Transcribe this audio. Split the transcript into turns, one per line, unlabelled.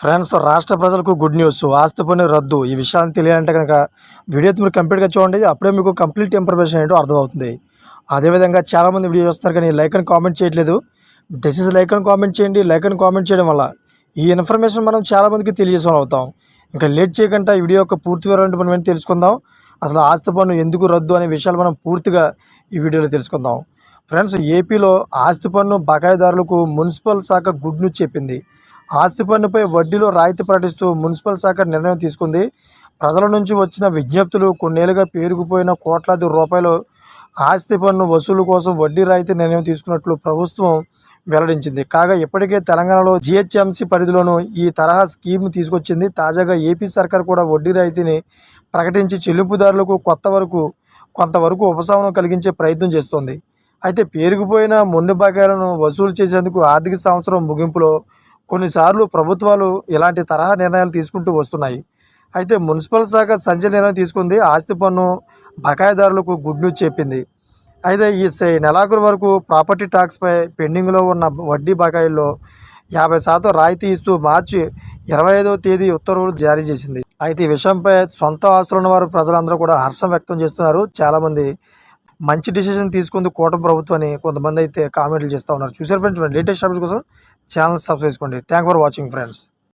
Friends రాష్ట్ర ప్రజలకు good news ఆస్తి పన్ను రద్దు. ఈ విషయాన్ని తెలియాలంటే కనుక వీడియో మీరు కంప్లీట్గా చూడండి. అప్పుడే మీకు కంప్లీట్ ఇన్ఫర్మేషన్ ఏంటో అర్థమవుతుంది. అదేవిధంగా చాలామంది వీడియో చూస్తున్నారు కానీ లైక్ అని కామెంట్ చేయట్లేదు. దయచేసి లైక్ అని కామెంట్ చేయండి. లైక్ అని కామెంట్ చేయడం వల్ల ఈ ఇన్ఫర్మేషన్ మనం చాలామందికి తెలియజేసే అవుతాం. ఇంకా లేట్ చేయకుండా ఈ వీడియో యొక్క పూర్తి వివరాలు మనం తెలుసుకుందాం? అసలు ఆస్తి పన్ను ఎందుకు రద్దు అనే విషయాలు మనం పూర్తిగా ఈ వీడియోలో తెలుసుకుందాం. ఫ్రెండ్స్ ఏపీలో ఆస్తి పన్ను బకాయిదారులకు మున్సిపల్ శాఖ గుడ్ న్యూస్ చెప్పింది. ఆస్తి పన్నుపై వడ్డీలో రాయితీ ప్రకటిస్తూ మున్సిపల్ శాఖ నిర్ణయం తీసుకుంది. ప్రజల నుంచి వచ్చిన విజ్ఞప్తులు కొన్నేళ్ళుగా పేరుకుపోయిన కోట్లాది రూపాయలు ఆస్తి పన్ను వసూలు కోసం వడ్డీ రాయితీ నిర్ణయం తీసుకున్నట్లు ప్రభుత్వం వెల్లడించింది. కాగా ఇప్పటికే తెలంగాణలో జిహెచ్ఎంసీ పరిధిలోనూ ఈ తరహా స్కీమ్ తీసుకొచ్చింది. తాజాగా ఏపీ సర్కార్ కూడా వడ్డీ రాయితీని ప్రకటించి చెల్లింపుదారులకు కొత్త వరకు కొంతవరకు ఉపశమనం కలిగించే ప్రయత్నం చేస్తోంది. అయితే పేరుకుపోయిన మొండి బకాయిలను వసూలు చేసేందుకు ఆర్థిక సంవత్సరం ముగింపులో కొన్నిసార్లు ప్రభుత్వాలు ఇలాంటి తరహా నిర్ణయాలు తీసుకుంటూ వస్తున్నాయి. అయితే మున్సిపల్ శాఖ సంచలన నిర్ణయం తీసుకుంది. ఆస్తి పన్ను బకాయిదారులకు గుడ్ న్యూస్ చెప్పింది. అయితే ఈ నెలాఖరు వరకు ప్రాపర్టీ ట్యాక్స్పై పెండింగ్లో ఉన్న వడ్డీ బకాయిల్లో యాభై శాతం రాయితీ ఇస్తూ మార్చి ఇరవై ఐదవ తేదీ ఉత్తర్వులు జారీ చేసింది. అయితే ఈ విషయంపై సొంత ఆస్తులున్న వారు ప్రజలందరూ కూడా హర్షం వ్యక్తం చేస్తున్నారు. చాలామంది మంచి డిసిషన్ తీసుకుంది కూటమి ప్రభుత్వం అని కొంతమంది అయితే కామెంట్లు చేస్తూ ఉన్నారు. చూసారు ఫ్రెండ్స్ లేటెస్ట్ అప్డేట్ కోసం ఛానల్ సబ్స్క్రైబ్ చేసుకోండి. Thank for watching friends